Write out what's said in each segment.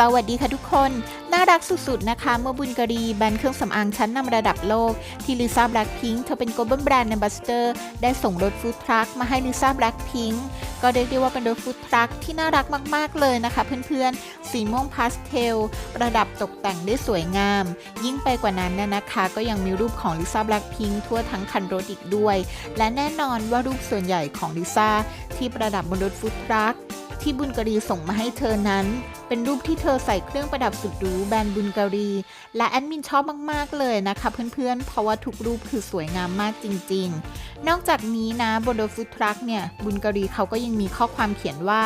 สวัสดีค่ะทุกคน น่ารักสุดๆนะคะ เมื่อบุญกรีแบรนด์เครื่องสำอางชั้นนำระดับโลก ที่ลิซ่าแบล็ k พิงค์เธอเป็น global brand ambassador ได้ส่งรถฟู้ดทรัคมาให้ลิซ่าแบล็ k พิงค์ก็เรียกได้ว่าเป็นรถฟู้ดทรัคที่น่ารักมากๆเลยนะคะเพื่อนๆ สีม่วงพาสเทล ประดับตกแต่งได้สวยงาม ยิ่งไปกว่านั้นน่นะคะ ก็ยังมีรูปของลิซ่าแบล็ k พิงค์ทั่วทั้งคันรถอีกด้วย และแน่นอนว่ารูปส่วนใหญ่ของลิซ่าที่ประดับบนรถฟู้ดทรัค ที่บุญกรีส่งมาให้เธอนั้น เป็นรูปที่เธอใส่เครื่องประดับสุดหรูแบรนด์บุญกรี และแอดมินชอบมากๆเลยนะคะเพื่อนๆ เพราะว่าทุกรูปคือสวยงามมากจริงๆ นอกจากนี้นะบนรถฟู้ดทรัคเนี่ย บุญกรีเขาก็ยังมีข้อความเขียนว่า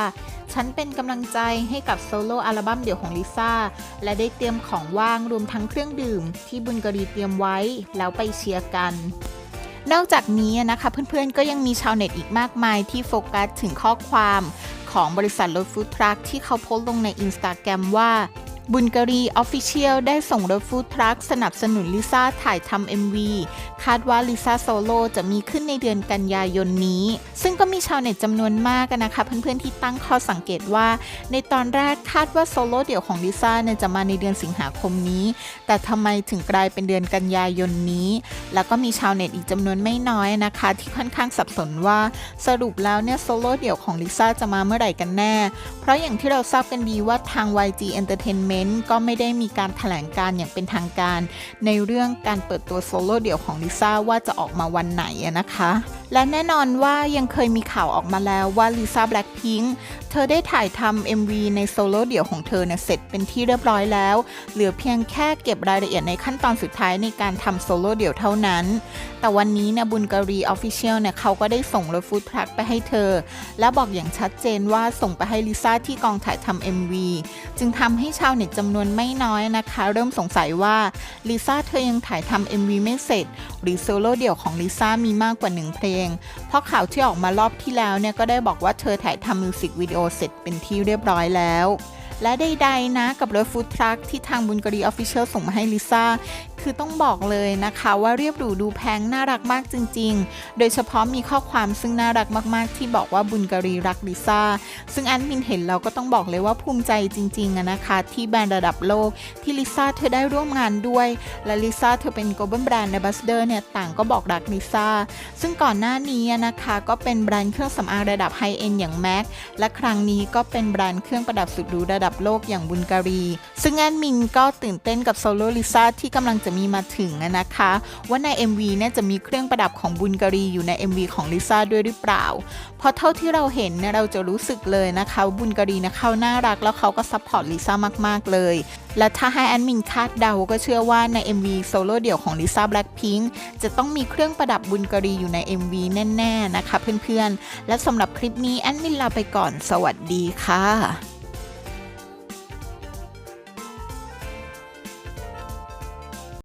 ฉันเป็นกำลังใจให้กับโซโล่อัลบั้มเดี่ยวของลิซ่าและได้เตรียมของว่างรวมทั้งเครื่องดื่ม ที่บุญกรีเตรียมไว้แล้วไปเชียร์กันนอกจากนี้นะคะเพื่อนๆก็ยังมีชาวเน็ตอีกมากมายที่โฟกัสถึงข้อความ ของบริษัทรถฟู้ดทรัคที่เขาโพสต์ลงในอินสตาแกรมว่า บุญกรีออฟฟิเชียลได้ส่งรถฟู้ดทรัคสนับสนุนลิซ่าถ่ายทำ MV คาดว่าลิซ่าโซโล่จะมีขึ้นในเดือนกันยายนนี้ ซึ่งก็มีชาวเน็ตจำนวนมากนะคะ เพื่อนๆที่ตั้งข้อสังเกตว่า ในตอนแรกคาดว่าโซโล่เดี่ยวของลิซ่าเนี่ยจะมาในเดือนสิงหาคมนี้ แต่ทำไมถึงกลายเป็นเดือนกันยายนนี้ แล้วก็มีชาวเน็ตอีกจำนวนไม่น้อยนะคะ ที่ค่อนข้างสับสนว่าสรุปแล้วเนี่ยโซโล่เดี่ยวของลิซ่าจะมาเมื่อไหร่กันแน่ เพราะอย่างที่เราทราบกันดีว่าทาง YG Entertainment ก็ไม่ได้มีการแถลงการอย่างเป็นทางการ ในเรื่องการเปิดตัวโซโล่เดี่ยวของลิซ่าว่าจะออกมาวันไหนนะคะ และแน่นอนว่ายังเคยมีข่าวออกมาแล้วว่าลิซ่าแบล็ k พิงค์เธอได้ถ่ายทำ MV ในโซโล่เดี่ยวของเธอเนี่ยเสร็จเป็นที่เรียบร้อยแล้ว เหลือเพียงแค่เก็บรายละเอียดในขั้นตอนสุดท้ายในการทำโซโล่เดี่ยวเท่านั้น แต่วันนี้เนี่ยบุญการีออฟฟิเชียลเนี่ยเขาก็ได้ส่งรถฟู้ดทรัคไปให้เธอ และบอกอย่างชัดเจนว่าส่งไปให้ลิซ่าที่กองถ่ายทำ MV จึงทำให้ชาวเน็ตจำนวนไม่น้อยนะคะ เริ่มสงสัยว่าลิซ่าเธอยังถ่ายทำ MV ไม่เสร็จ หรือโซโล่เดี่ยวของลิซ่ามีมากกว่าหนึ่งเพลง เพราะข่าวที่ออกมารอบที่แล้วเนี่ยก็ได้บอกว่าเธอถ่ายทำมิวสิกวิดีโอเสร็จเป็นที่เรียบร้อยแล้วและใดๆนะกับรถฟู้ดทรัคที่ทางบุญกรีออฟฟิเชียลส่งมาให้ลิซ่า คือต้องบอกเลยนะคะว่าเรียบหรูดูแพงน่ารักมากจริง ๆ โดยเฉพาะมีข้อความซึ่งน่ารักมากๆ ที่บอกว่าบุญกรีรักลิซ่า ซึ่งแอดมินเห็นเราก็ต้องบอกเลยว่าภูมิใจจริงๆนะคะ ที่แบรนด์ระดับโลกที่ลิซ่าเธอได้ร่วมงานด้วย และลิซ่าเธอเป็น global brand ambassador เนี่ยต่างก็บอกรักลิซ่า ซึ่งก่อนหน้านี้นะคะก็เป็นแบรนด์เครื่องสำอางระดับไฮเอ็นอย่างแม็กและครั้งนี้ก็เป็นแบรนด์เครื่องประดับสุดหรูระดับโลกอย่างบุญการี ซึ่งแอดมินก็ตื่นเต้นกับโซโลลิซ่าที่กำลังจะมีมาถึงนะคะ ว่าใน MV เนี่ยจะมีเครื่องประดับของบุญการีอยู่ใน MV ของลิซ่าด้วยหรือเปล่า เพราะเท่าที่เราเห็นเนี่ยเราจะรู้สึกเลยนะคะว่าบุญการีนะเขาน่ารักแล้วเขาก็ซัพพอร์ตลิซ่ามากๆเลย และถ้าให้แอดมินคาดเดาก็เชื่อว่าใน MV โซโล่เดี่ยวของลิซ่าแบล็ k พิงค์จะต้องมีเครื่องประดับบุญการีอยู่ใน MV แน่ ๆ นะคะเพื่อนๆ และสำหรับคลิปนี้แอดมินลาไปก่อนสวัสดีค่ะ